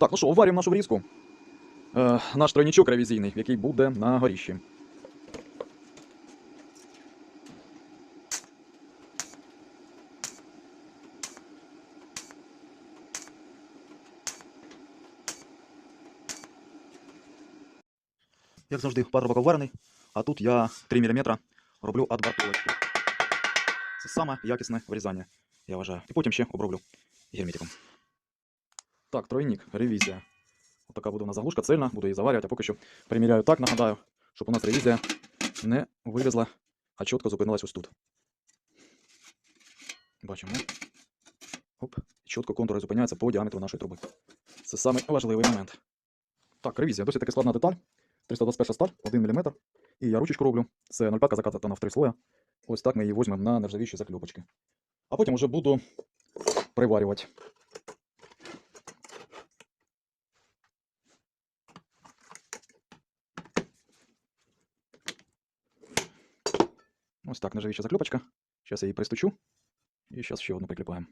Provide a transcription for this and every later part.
Так, ну що, варимо нашу врізку. Е, наш тройнічок ревізійний, який буде на горіщі. Як завжди, патрубок варений, а тут я 3 мм роблю отбортовочку. Це саме якісне вирізання, я вважаю. І потім ще оброблю герметиком. Так, тройник, ревізія. Отака буде у нас заглушка цельна, буду її заварювати, а поки що приміряю так, нагадаю, щоб у нас ревізія не вилізла, а чітко зупинилась ось тут. Бачимо. Оп, чітко контури зупиняються по діаметру нашої труби. Це самий важливий момент. Так, ревізія, досить таки складна деталь. 321 сталь, 1 мм. І я ручечку роблю. Це 0,5 закатана в три слоя. Ось так ми її візьмемо на нержавіючі закльопочки. А потім вже буду приварювати. Ось так, нержавіюча закльопочка. Зараз я її пристучу. І зараз ще одну прикліпаємо.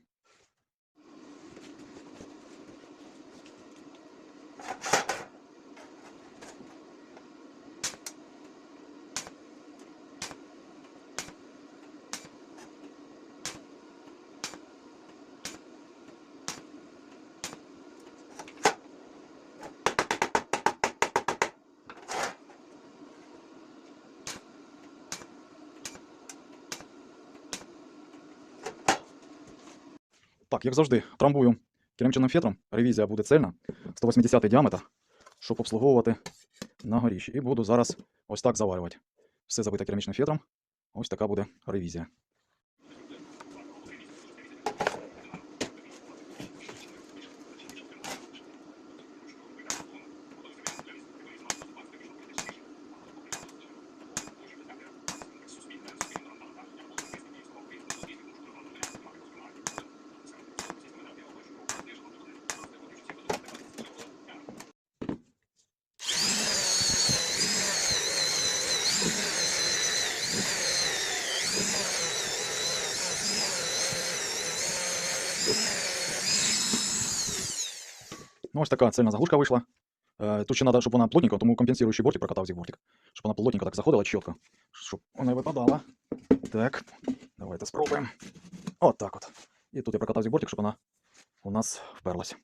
Так, як завжди, трамбую керамченим фетром. Ревізія буде цельна, 180 діаметр, щоб обслуговувати на горіші. І буду зараз ось так заварювати. Все забите керамічним фетром. Ось така буде ревізія. Ну, ось така цельна заглушка вийшла. Е, Тут ще треба, щоб вона плотненько, тому компенсуючий бортик прокатав зі бортик. Щоб вона плотненько так заходила чітко. Щоб вона випадала. Так, давайте спробуємо. От так от. І тут я прокатав зі бортик, щоб вона у нас вперлась.